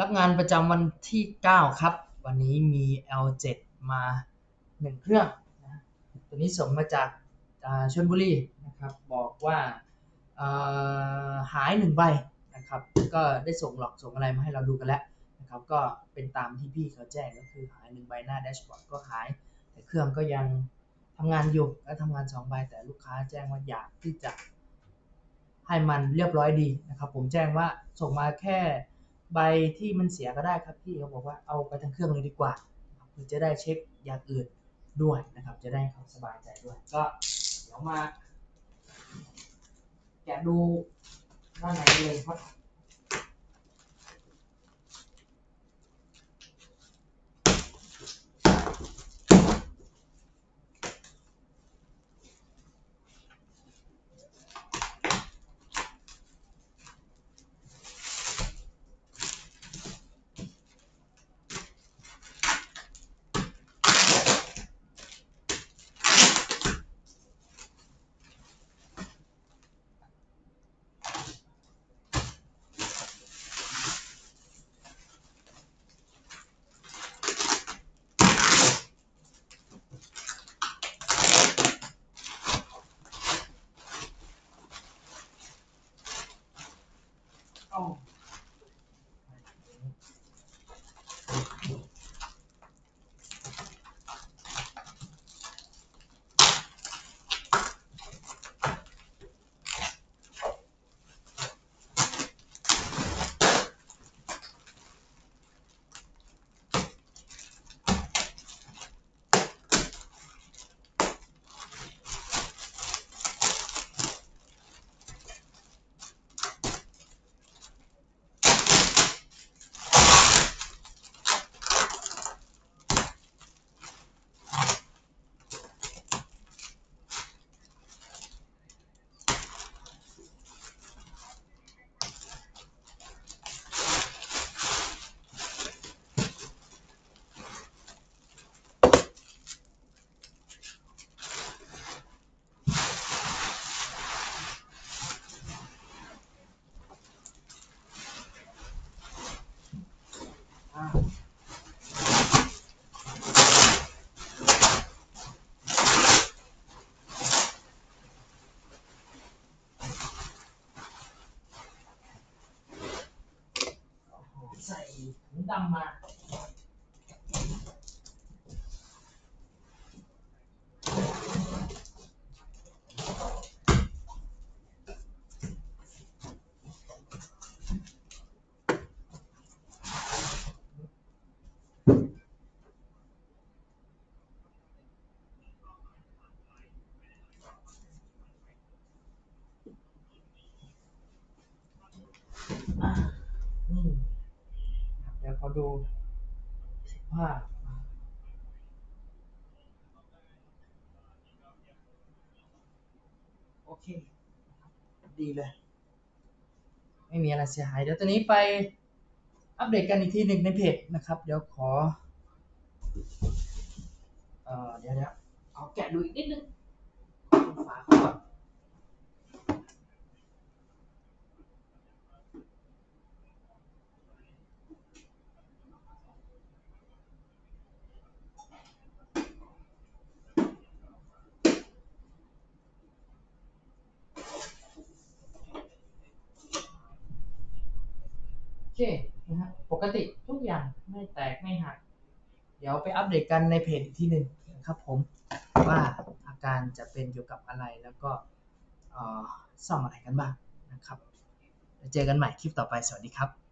รับงานประจำวันที่ 9 ครับ วันนี้มี L7 มา 1 เครื่องนะตัวนี้ส่งมาจากาชลบุรีนะครับ บอกว่าหายหนึ่งใบนะครับ ก็ได้ส่งหลอกส่งอะไรมาให้เราดูกันแล้วนะครับ ก็เป็นตามที่พี่เขาแจ้งก็คือหายหนึ่งใบหน้าแดชบอร์ดก็หาย แต่เครื่องก็ยังทำงานอยู่และทำงานสองใบ แต่ลูกค้าแจ้งว่าอยากที่จะให้มันเรียบร้อยดีนะครับ ผมแจ้งว่าส่งมาแค่ ใบที่มันเสียก็ได้ครับพี่เขาบอกว่าเอาไปทั้งเครื่องเลยดีกว่าเพื่อจะได้เช็คอย่างอื่นด้วยนะครับ จะได้เขาสบายใจด้วย ก็เดี๋ยวมาแกะดูด้านในเลยครับ เใส่ถุ งดำมาอะนี่ครับเดี๋ยวเขาดูว่าโอเค ดีเลย ไม่มีอะไรเสียหาย เดี๋ยวตอนนี้ไปอัปเดตกันอีกทีหนึ่งในเพจนะครับ เดี๋ยวขอ เอ่อ เดี๋ยวเดี๋ยวเอาแกะดูอีกนิดนึงฝาขาก่อน เคนะฮะปกติทุกอย่างไม่แตกไม่หัก เดี๋ยวไปอัปเดตกันในเพจอีกทีหนึ่งนะครับผมว่าอาการจะเป็นเกี่ยวกับอะไรแล้วก็ซ่อมอะไรกันบ้างนะครับเจอกันใหม่คลิปต่อไปสวัสดีครับ